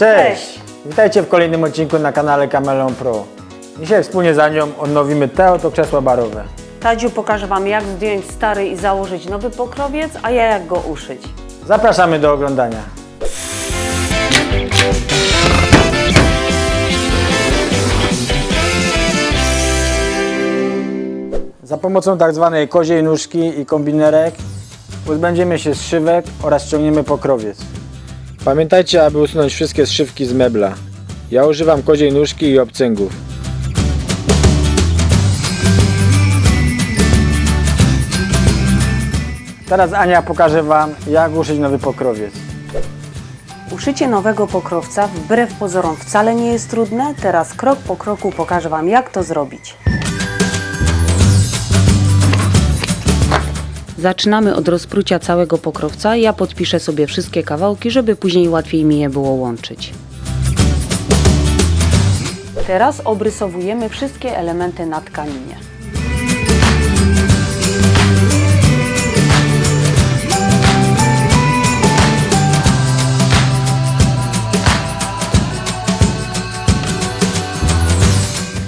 Cześć! Witajcie w kolejnym odcinku na kanale Camelon Pro. Dzisiaj wspólnie za nią odnowimy te oto krzesła barowe. Tadziu pokaże Wam, jak zdjąć stary i założyć nowy pokrowiec, a ja jak go uszyć. Zapraszamy do oglądania. Za pomocą tak zwanej koziej nóżki i kombinerek pozbędziemy się zszywek oraz ściągniemy pokrowiec. Pamiętajcie, aby usunąć wszystkie zszywki z mebla. Ja używam koziej nóżki i obcęgów. Teraz Ania pokaże Wam, jak uszyć nowy pokrowiec. Uszycie nowego pokrowca wbrew pozorom wcale nie jest trudne. Teraz krok po kroku pokażę Wam, jak to zrobić. Zaczynamy od rozprucia całego pokrowca. Ja podpiszę sobie wszystkie kawałki, żeby później łatwiej mi je było łączyć. Teraz obrysowujemy wszystkie elementy na tkaninie.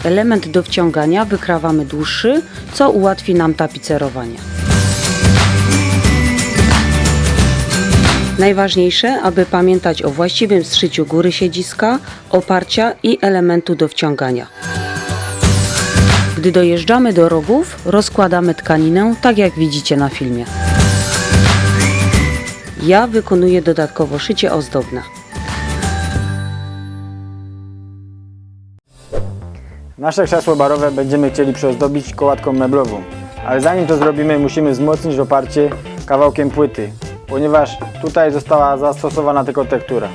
Element do wciągania wykrawamy dłuższy, co ułatwi nam tapicerowanie. Najważniejsze, aby pamiętać o właściwym strzyciu góry siedziska, oparcia i elementu do wciągania. Gdy dojeżdżamy do rogów, rozkładamy tkaninę tak jak widzicie na filmie. Ja wykonuję dodatkowo szycie ozdobne. Nasze krzesło barowe będziemy chcieli przyozdobić kołatką meblową, ale zanim to zrobimy musimy wzmocnić oparcie kawałkiem płyty, ponieważ tutaj została zastosowana tylko tektura.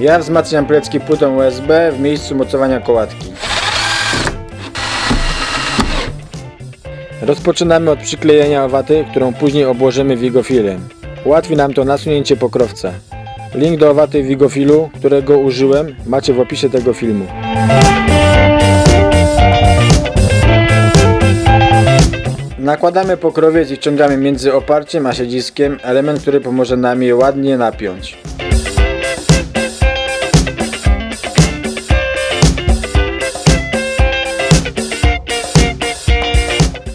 Ja wzmacniam plecki płytą USB w miejscu mocowania kołatki. Rozpoczynamy od przyklejenia owaty, którą później obłożymy wigofilem. Ułatwi nam to nasunięcie pokrowca. Link do owaty wigofilu, którego użyłem, macie w opisie tego filmu. Nakładamy pokrowiec i wciągamy między oparciem a siedziskiem element, który pomoże nam je ładnie napiąć.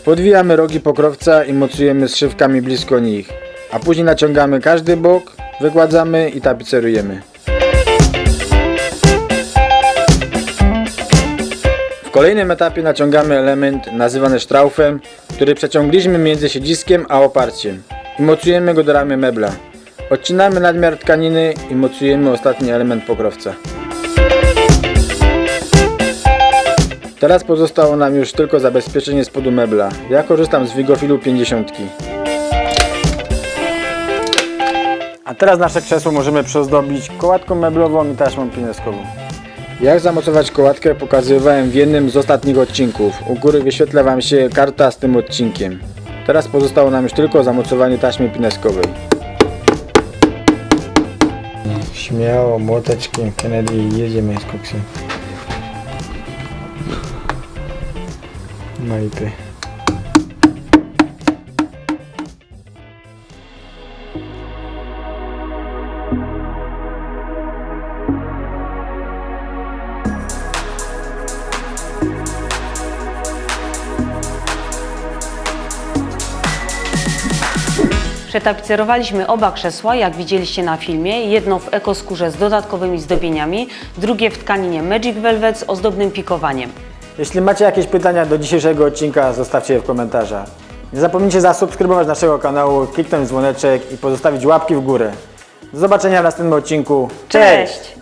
Podwijamy rogi pokrowca i mocujemy zszywkami blisko nich, a później naciągamy każdy bok, wygładzamy i tapicerujemy. Kolejnym etapie naciągamy element nazywany sztraufem, który przeciągliśmy między siedziskiem a oparciem i mocujemy go do ramy mebla. Odcinamy nadmiar tkaniny i mocujemy ostatni element pokrowca. Teraz pozostało nam już tylko zabezpieczenie spodu mebla. Ja korzystam z Wigofilu 50. A teraz nasze krzesło możemy przyozdobić kołatką meblową i taśmą pineskową. Jak zamocować kołatkę pokazywałem w jednym z ostatnich odcinków. U góry wyświetla Wam się karta z tym odcinkiem. Teraz pozostało nam już tylko zamocowanie taśmy pineskowej. Śmiało, młoteczkiem Kennedy jedziemy z koksem. No i ty. Przetapicerowaliśmy oba krzesła, jak widzieliście na filmie. Jedno w ekoskórze z dodatkowymi zdobieniami, drugie w tkaninie Magic Velvet z ozdobnym pikowaniem. Jeśli macie jakieś pytania do dzisiejszego odcinka, zostawcie je w komentarzach. Nie zapomnijcie zasubskrybować naszego kanału, kliknąć dzwoneczek i pozostawić łapki w górę. Do zobaczenia w następnym odcinku. Cześć!